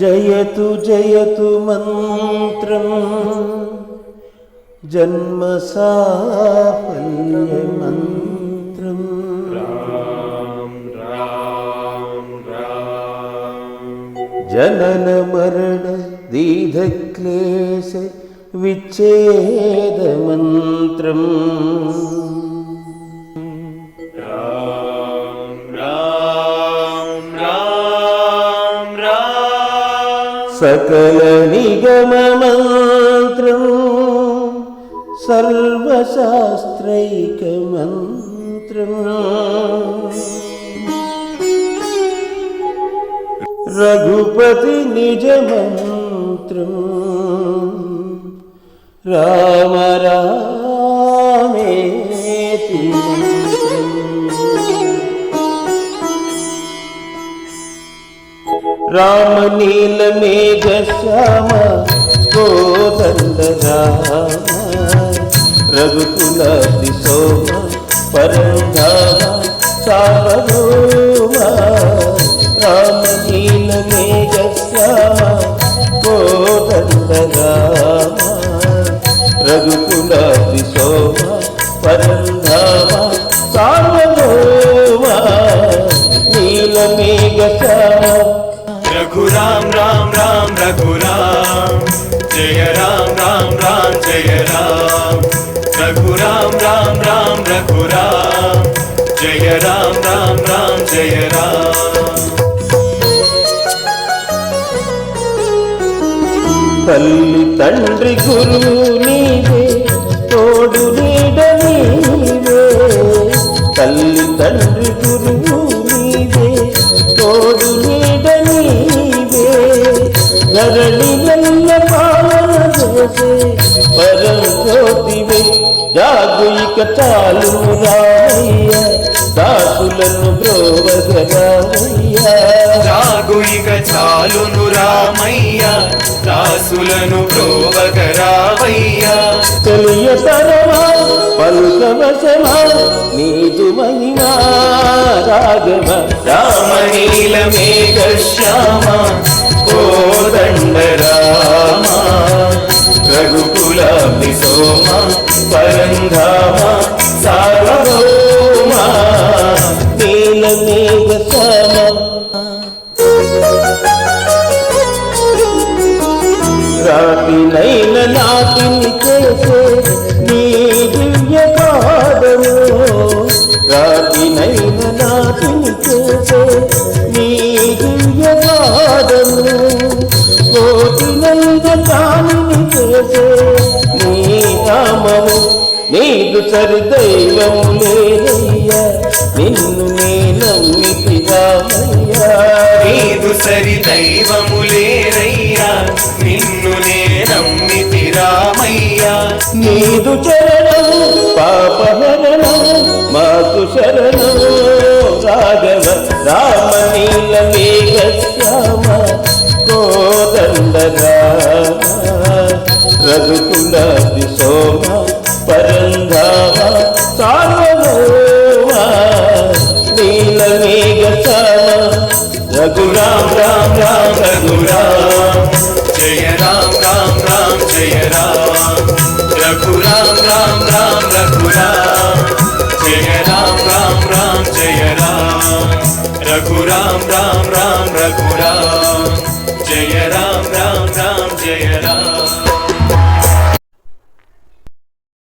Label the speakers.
Speaker 1: ജയതു ജയതു മന്ത്രം. ജന്മസാഫല്യമന്ത്രം. ജനന മരണ ദീധക്ലേശ വിച്ഛേദമന്ത്രം. సకల నిగమ మంత్రం సర్వశాస్త్రైక మంత్రం రఘుపతి నిజ మంత్రం రామ రామేతి. మంత్రం రామ నీల మేఘ శ్యామ కోదండ రామ రఘుకుల దిశోమ పరంధామ సార్వభౌమ రామ నీల మేఘ శ్యామ కోదండ రామ తల్లి తండ్రి గురువు తోడు నీడ తల్లి తండ్రి గురువు తోడు నీడ నీవే. ధరణి పాలన పరం జ్యోతివే జాగు ఇక చాలు రామయ్య. దాసులను బ్రోవగరామయ్య
Speaker 2: రాగు ఇక చాలును రామయ్య దాసులను ప్రోవగరావయ్యా
Speaker 1: తెలియతరమా పలుకవశమా నీదు మహిమా రాఘవ
Speaker 2: రామనీల మేఘ శ్యామ
Speaker 1: రాతి నైన నాటిని చేసే నీ దివ్య పాదము రాతి నైన నాటిని చేసే నీ దివ్య పాదము కోటి నైన కాలిని చేసే నీ నామము నీకు సరి దైవము లేదయ్యా. నిన్ను నే నమ్మితి రామయ్యా
Speaker 2: నీదు సరి
Speaker 1: నీదు చరణం పాపహరణము మాకు శరణం రాఘవ రామ నీల మేఘ శ్యామ కోదండ రామ రఘుకుల సోమ పరంధామ సార్వభౌమ నీల మేఘ శ్యామ రఘురామ
Speaker 2: రామ్ రామ్ రఘురామ్ జయ రామ రామ రామ జయ రామ రఘురామ్ రామ్ రామ్ రఘురామ్ జయ రామ్ రామ్ రామ్ జయ రామ్. రఘురామ్ రామ్ రామ్ రఘురామ్ జయ రామ్ రామ్ రామ్ జయ రామ్.